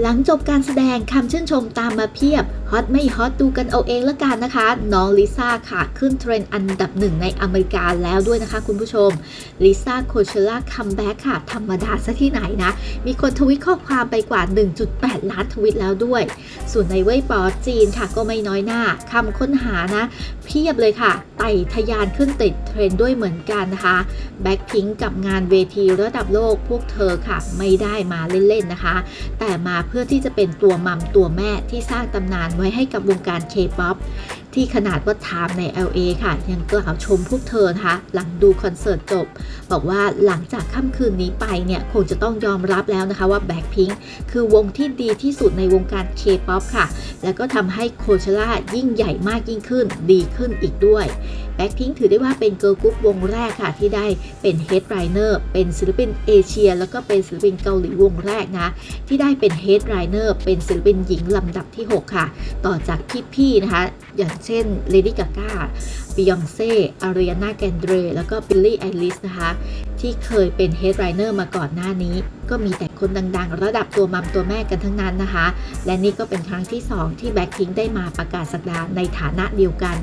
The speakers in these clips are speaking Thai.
หลังจบการแสดงคำชื่นชมตามมาเพียบ ฮอตไม่ฮอตดูกันเอาเองละกันนะคะ น้องลิซ่าค่ะขึ้นเทรนด์อันดับหนึ่งในอเมริกาแล้วด้วยนะคะคุณผู้ชมลิซ่าโคเชล่าคัมแบ็กค่ะ ธรรมดาซะที่ไหนนะ มีคนทวิตข้อความไปกว่า 1.8 ล้านทวิตแล้วด้วย ส่วนในเว่ยปอจีนค่ะก็ไม่น้อยหน้าคำค้นหานะ เพียบเลยค่ะไต่ทะยานขึ้นติดเทรนด์ด้วยเหมือนกันนะคะแบ็คพิงกับงานเวทีระดับโลกพวกเธอค่ะ ไม่ได้มาเล่นๆนะคะ แต่มาเพื่อที่จะเป็นตัวมัมตัวแม่ที่สร้างตำนานว้ให้กับวงการเคป๊อปที่ขนาดว่าไทม์ใน LA ค่ะ ยังกล่าวชมพวกเธอนะคะหลังดูคอนเสิร์ตจบ บอกว่าหลังจากค่ำคืนนี้ไปเนี่ย คงจะต้องยอมรับแล้วนะคะว่า Blackpink คือวงที่ดีที่สุดในวงการเคป๊อปค่ะ แล้วก็ทำให้โคเชล่ายิ่งใหญ่มากยิ่งขึ้น ดีขึ้นอีกด้วย แบ็คพิงถือได้ว่าเป็นเกิร์ลกรุ๊ปวงแรกค่ะที่ได้เป็นเฮดไรเนอร์เป็นศิลปินเอเชีย แล้วก็เป็นศิลปินเกาหลีวงแรกนะ ที่ได้เป็นเฮดไรเนอร์เป็นศิลปินหญิงลำดับที่ 6 ค่ะ ต่อจากพี่ๆนะคะ อย่างเช่นเลดี้กาก้าบิยองเซ่อารีนาแกนเดรแล้วก็บิลลี่ไอลิสนะคะ ที่เคยเป็นเฮดไรเนอร์มาก่อนหน้านี้ ก็มีแต่คนดังๆ ระดับตัวมัมตัวแม่กันทั้งนั้นนะคะ และนี่ก็เป็นครั้งที่ 2 ที่แบ็คพิงได้มาประกาศสักดาในฐานะเดียวกัน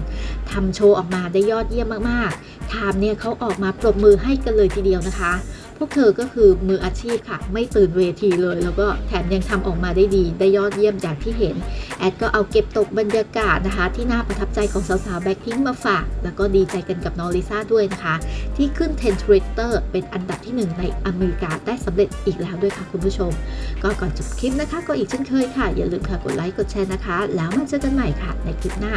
ทำโชว์ออกมาได้ยอดเยี่ยมมากๆไทม์เนี่ยเขาออกมาปรบมือให้กันเลยทีเดียวนะคะ พวกเธอก็คือมืออาชีพค่ะ ไม่ตื่นเวทีเลย แล้วก็แถมยังทำออกมาได้ดี ได้ยอดเยี่ยมอย่างที่เห็น แอดก็เอาเก็บตกบรรยากาศนะคะ ที่น่าประทับใจของสาวๆแบ็คพิงมาฝาก แล้วก็ดีใจกันกับน้องลิซ่าด้วยนะคะ ที่ขึ้น10 Twitter เป็นอันดับที่ 1 ในอเมริกาได้สำเร็จอีกแล้วด้วยค่ะคุณผู้ชม ก็ก่อนจบคลิปนะคะ ก็อีกเช่นเคยค่ะ อย่าลืมค่ะกดไลค์กดแชร์นะคะ แล้วมาเจอกันใหม่ค่ะ ในคลิปหน้า